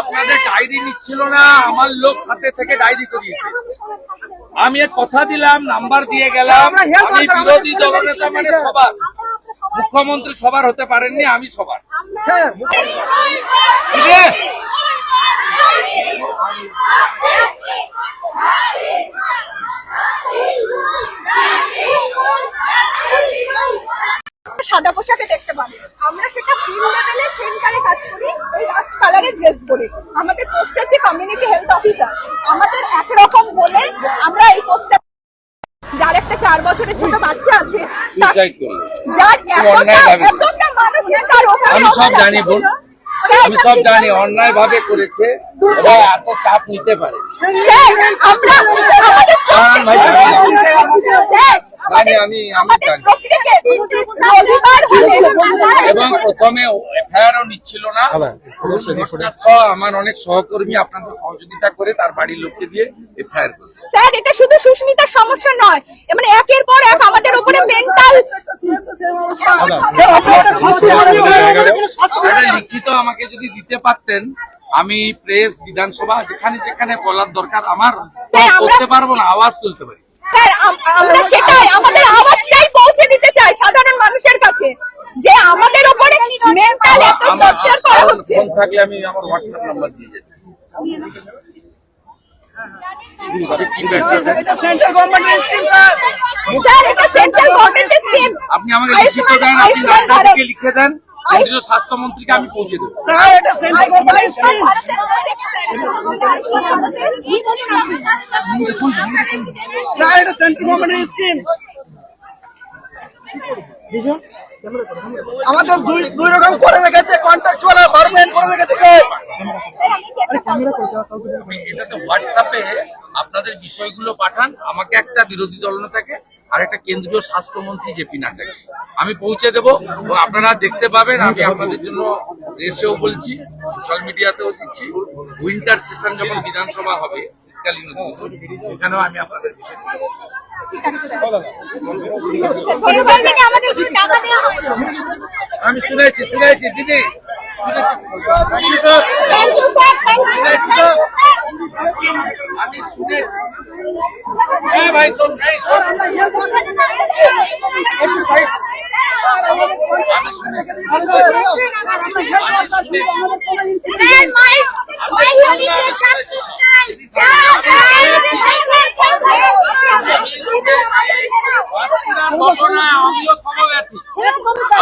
আপনাদের ডায়রি নিচ্ছিল না আমার লোক সাথে থেকে ডায়েরি করিয়েছে আমি এক কথা দিলাম নাম্বার দিয়ে গেলাম আমি বিরোধী দলনেতা মানে সবার মুখ্যমন্ত্রী সবার হতে পারেননি আমি সবার কিরে? সাদা পোশাকে দেখতে পাবে। আমরা সেটা ফিল্ড লেভেলে সেন্টারে কাজ করি ওই রাস্ট কালারের ড্রেস পরে আমাদের পোস্ট হচ্ছে কমিউনিটি হেলথ অফিসার আমাদের একরকম বলে আমরা এই পোস্টটা যার একটা চার বছরের ছোট বাচ্চা আছে যার এতটা। এতটা তার ওখানে আমি সব জানি বোন। আমি সব জানি অন্যায় ভাবে করেছে। এত চাপ নিতে পারে। স্যার, আমরা হলে এবং প্রথমে এফআইআরও নিচ্ছিল না। আমার অনেক সহকর্মী আপনাদের সহযোগিতা করে তার বাড়ির লোককে দিয়ে এফআইআর করে স্যার এটা শুধু সুস্মিতার সমস্যা নয়। মানে একের পর এক আমাদের উপরে মেন্টাল লিখিত আমাকে যদি দিতে পারতেন আমি প্রেস বিধানসভা যেখানে যেখানে বলার দরকার আমার করতে পারব না আওয়াজ তুলতে পারি। আমরা সেটাই আমাদের আওয়াজটাই পৌঁছে দিতে চাই সাধারণ মানুষের কাছে যে আমাদের উপরে মেন্টাল এত টর্চার করা হচ্ছে। থাকলে আমি আমার হোয়াটসঅ্যাপ নাম্বার দিয়ে যাচ্ছি। আপনি আমাকে লিখিত দেন আপনি লিখে দেন। কেন্দ্রীয় স্বাস্থ্যমন্ত্রীকে আমি পৌঁছে দেবো। এটা সেন্ট্রাল গভর্নমেন্টের স্কিম আমাদের দুই দুই রকম করে রেখেছে কন্ট্রাকচুয়াল আর পার্মানেন্ট করে রেখেছে স্যার আপনি এটাতে হোয়াটসঅ্যাপে আপনাদের বিষয়গুলো পাঠান আমাকে একটা বিরোধী দলনেতাকে আর একটা কেন্দ্রীয় স্বাস্থ্যমন্ত্রী জেপি নাড্ডাকে আমি পৌঁছে দেবো আপনারা দেখতে পাবেন, আমি আপনাদের জন্য রেসেও বলছি সোশ্যাল মিডিয়াতেও দিচ্ছি। উইন্টার সেশন যখন বিধানসভা হবে, শীতকালীন সেখানেও আমি আপনাদের বিষয় আমি শুনেছি শুনেছি, দিদি। আমি শুনেছি। হ্যাঁ ভাই, শোন, এই শোন।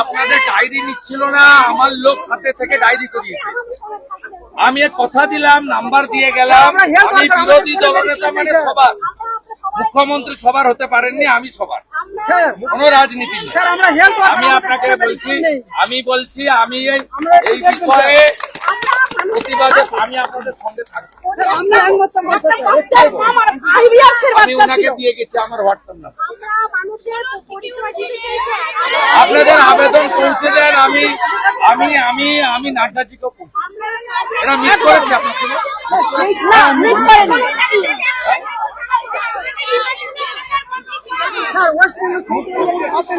আপনাদের ডায়েরি নিচ্ছিল না, আমার লোক সাথে থেকে ডায়েরি করিয়েছে। আমি কথা দিলাম, নাম্বার দিয়ে গেলাম, আমি বিরোধী দলনেতা মানে সবার, মুখ্যমন্ত্রী সবার হতে পারেননি, আমি সবার। কোনো রাজনীতি নেই। স্যার আমরা হেলথ আমি আপনাকে বলছি আমি বলছি আমি এই- এই বিষয়ে প্রতিবাদে আমি আপনাদের সঙ্গে থাকব। আমি ওনাকে দিয়ে গেছি আমার হোয়াটসঅ্যাপ নাম্বার আপনাদের আবেদন পৌঁছে দেন আমি আমি আমি আমি নাড্ডাজিকেও পৌঁছে। এটা মিস করেছি আপনার সঙ্গে। না মিট করেনি sir West Bengal open